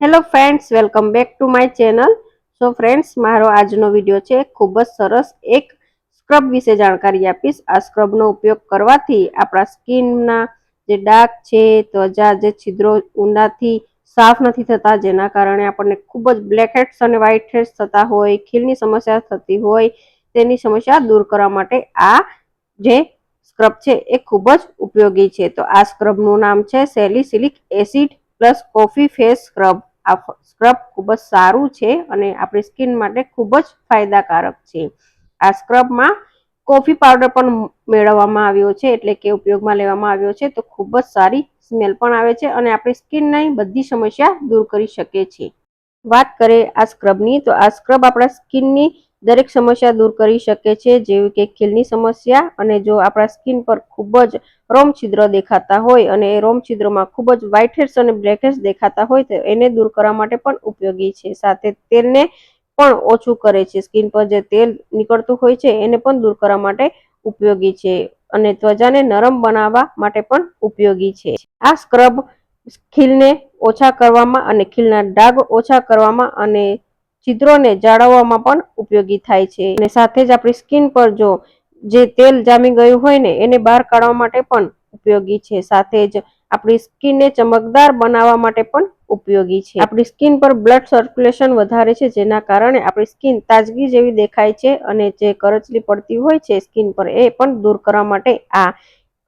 Hello friends welcome back to my channel so friends મારો આજનો video છે ખૂબ જ સરસ. એક સ્ક્રબ વિશે જાણકારી આપીશ. આ સ્ક્રબનો ઉપયોગ કરવાથી આપણા સ્કિનના જે ડાઘ છે, ત્વચા જે છિદ્રો ઊંડાથી સાફ નથી થતા, જેના કારણે આપણને ખૂબ જ બ્લેક હેડ્સ અને વ્હાઇટ હેડ્સ થતા હોય, ખીલની સમસ્યા થતી હોય, તેની સમસ્યા દૂર કરવા માટે આ જે સ્ક્રબ છે એ ખૂબ જ ઉપયોગી છે. તો આ સ્ક્રબનું નામ છે salicylic acid plus coffee face scrub. આ સ્ક્રબ ખૂબ જ સારું છે અને આપણી સ્કિન માટે ખૂબ જ ફાયદાકારક છે. આ સ્ક્રબમાં કોફી પાવડર પણ મેળવવામાં આવ્યો છે એટલે કે ઉપયોગમાં લેવામાં આવ્યો છે તો ખૂબ જ સારી સ્મેલ પણ આવે છે અને આપણી સ્કિનની બધી સમસ્યા દૂર કરી શકે છે. વાત કરીએ આ સ્ક્રબની તો આ સ્ક્રબ આપણા સ્કિનની દરેક સમસ્યા દૂર કરી શકે છે જેવી કે ખીલની સમસ્યા અને જો આપણા સ્કિન પર ખૂબ જ રોમ છિદ્ર દેખાતા હોય અને એ રોમ છિદ્રમાં ખૂબ જ વ્હાઇટ હેડ્સ અને બ્લેક હેડ્સ દેખાતા હોય તો એને દૂર કરવા માટે પણ ઉપયોગી છે. સાથે તેલને પણ ઓછું કરે છે. સ્કિન પર જે તેલ નીકળતું હોય છે એને પણ દૂર કરવા માટે ઉપયોગી છે અને ત્વચાને નરમ બનાવવા માટે પણ ઉપયોગી છે. આ સ્ક્રબ ખીલને ઓછા કરવામાં અને ખીલના ડાઘ ઓછા કરવામાં અને છિદ્રોને જાળવવામાં પણ ઉપયોગી થાય છે. અને સાથે જ આપણી સ્કિન પર જો જે તેલ જામી ગયું હોય ને, એને બહાર કાઢવા માટે પણ ઉપયોગી છે. સાથે જ આપણી સ્કિનને ચમકદાર બનાવવા માટે પણ ઉપયોગી છે. આપણી સ્કિન પર બ્લડ સર્ક્યુલેશન વધારે છે, જેના કારણે આપણી સ્કિન તાજગી જેવી દેખાય છે અને જે કરચલી પડતી હોય છે સ્કિન પર, એ પણ દૂર કરવા માટે આ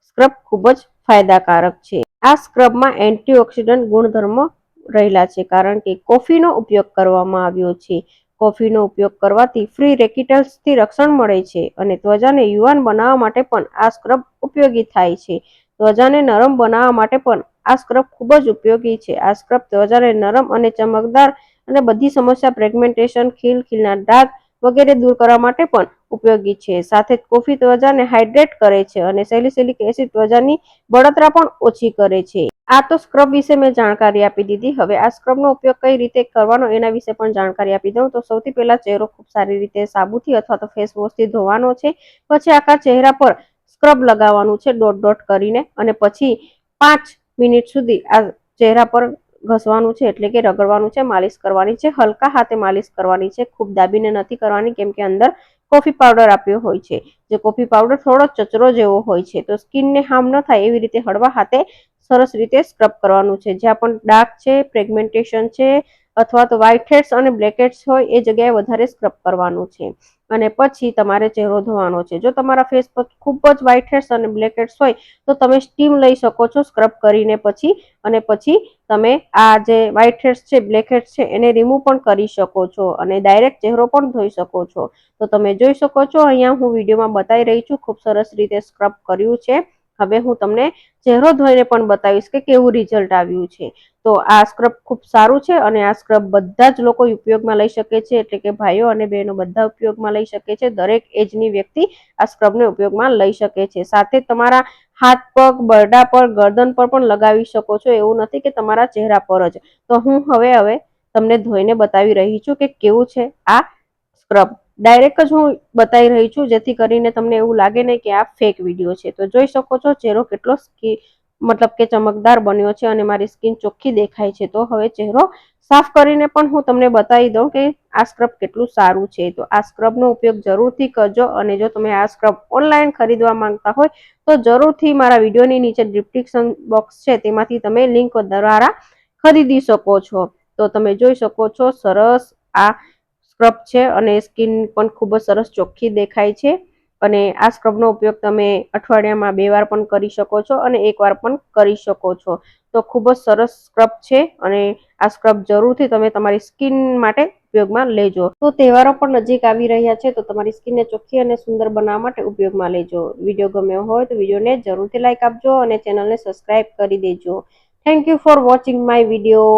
સ્ક્રબ ખૂબ જ ફાયદાકારક છે. આ સ્ક્રબમાં એન્ટીઓક્સિડન્ટ ગુણધર્મો રહેલા છે, કારણ કે કોફીનો ઉપયોગ કરવામાં આવ્યો છે. કોફીનો ઉપયોગ કરવાથી ફ્રી રેકિટલ્સથી રક્ષણ મળે છે અને ત્વચાને યુવાન બનાવવા માટે પણ આ સ્ક્રબ ઉપયોગી થાય છે. ત્વચાને નરમ બનાવવા માટે પણ આ સ્ક્રબ ખૂબ જ ઉપયોગી છે. આ સ્ક્રબ ત્વચાને નરમ અને ચમકદાર અને બધી સમસ્યા પ્રેગમેન્ટેશન, ખીલ ખીલના ડાઘ વગેરે દૂર કરવા માટે પણ ઉપયોગી છે. સાથે કોફી ત્વચાને હાઇડ્રેટ કરે છે અને સેલિસિલિક એસિડ ત્વચાની બળતરા પણ ઓછી કરે છે. આ તો સ્ક્રબ વિશે મેં જાણકારી આપી દીધી. હવે આ સ્ક્રબનો ઉપયોગ કઈ રીતે કરવાનો એના વિશે પણ જાણકારી આપી દઉં. તો સૌથી પહેલા ચહેરો ખૂબ સારી રીતે સાબુથી અથવા તો ફેસ વોશથી ધોવાનો છે. પછી આખા ચહેરા પર સ્ક્રબ લગાવવાનું છે ડોટ ડોટ કરીને અને પછી પાંચ મિનિટ સુધી આ ચહેરા પર ઘસવાનું છે એટલે કે રગડવાનું છે, માલિશ કરવાની છે, હલકા હાથે માલિશ કરવાની છે, ખૂબ દાબીને નથી કરવાની કેમ કે અંદર કોફી પાવડર આપ્યો હોય છે. જે કોફી પાવડર થોડો ચચરો જેવો હોય છે. તો સ્કિનને હાર્મ ન થાય એવી રીતે હળવા હાથે સરસ રીતે સ્ક્રબ કરવાનું છે. જ્યાં પણ ડાર્ક છે, પ્રેગ્મેન્ટેશન છે અથવા તો વ્હાઇટ હેડ્સ અને બ્લેક હેડ્સ હોય, એ જગ્યાએ વધારે સ્ક્રબ કરવાનું છે. અને પછી તમારે ચહેરો ધોવાનો છે. જો તમારા ફેસ પર ખૂબ જ વ્હાઇટ હેડ્સ અને બ્લેક હેડ્સ હોય, તો તમે સ્ટીમ લઈ શકો છો સ્ક્રબ કરીને પછી. અને પછી તમે આ જે વ્હાઇટ હેડ્સ છે બ્લેક હેડ્સ છે, એને રિમૂવ પણ કરી શકો છો અને ડાયરેક્ટ ચહેરો પણ ધોઈ શકો છો. તો તમે જોઈ શકો છો, અહીંયા હું વિડીયોમાં બતાવી રહી છું, ખૂબ સરસ રીતે સ્ક્રબ કર્યું છે. હવે હું તમને ચહેરો ધોઈને પણ બતાવીશ કે કેવું રિઝલ્ટ આવ્યું છે. તો આ સ્ક્રબ ખૂબ સારું છે અને આ સ્ક્રબ બધા જ લોકો ઉપયોગમાં લઈ શકે છે, એટલે કે ભાઈઓ અને બહેનો બધા ઉપયોગમાં લઈ શકે છે. દરેક એજની વ્યક્તિ આ સ્ક્રબને ઉપયોગમાં લઈ શકે છે. સાથે તમારા હાથ પગ, બરડા પર, ગરદન પર પણ લગાવી શકો છો. એવું નથી કે તમારા ચહેરા પર જ. તો હું હવે હવે તમને ધોઈને બતાવી રહી છું કે કેવું છે આ સ્ક્રબ ડાયરેક્ટ જ હું બતાવી રહી છું, જેથી કરીને તમને એવું લાગે નહીં કે આ ફેક વીડિયો છે. તો જોઈ શકો છો, ચહેરો કેટલો મતલબ કે ચમકદાર બન્યો છે અને મારી સ્કિન ચોખ્ખી દેખાય છે. તો હવે ચહેરો સાફ કરીને પણ હું તમને બતાવી દઉં કે આ સ્ક્રબ કેટલું સારું છે. તો આ સ્ક્રબનો ઉપયોગ જરૂરથી કરજો અને જો તમે આ સ્ક્રબ ઓનલાઈન ખરીદવા માંગતા હોય, તો જરૂરથી મારા વિડીયોની નીચે ડિસ્ક્રિપ્શન બોક્સ છે, તેમાંથી તમે લિંક દ્વારા ખરીદી શકો છો. તો તમે જોઈ શકો છો, સરસ આ સ્ક્રબ છે અને સ્કિન પણ ખૂબ જ સરસ ચોખ્ખી દેખાય છે. અને આ સ્ક્રબનો ઉપયોગ તમે અઠવાડિયામાં બે વાર પણ કરી શકો છો અને એક વાર પણ કરી શકો છો. તો ખૂબ જ સરસ સ્ક્રબ છે અને આ સ્ક્રબ જરૂરથી તમે તમારી સ્કિન માટે ઉપયોગમાં લેજો. તો તહેવારો પણ નજીક આવી રહ્યા છે તો તમારી સ્કિનને ચોખ્ખી અને સુંદર બનાવવા માટે ઉપયોગમાં લેજો. વીડિયો ગમ્યો હોય તો વિડીયોને જરૂરથી લાઇક આપજો અને ચેનલને સબસ્ક્રાઇબ કરી દેજો. Thank you for watching my video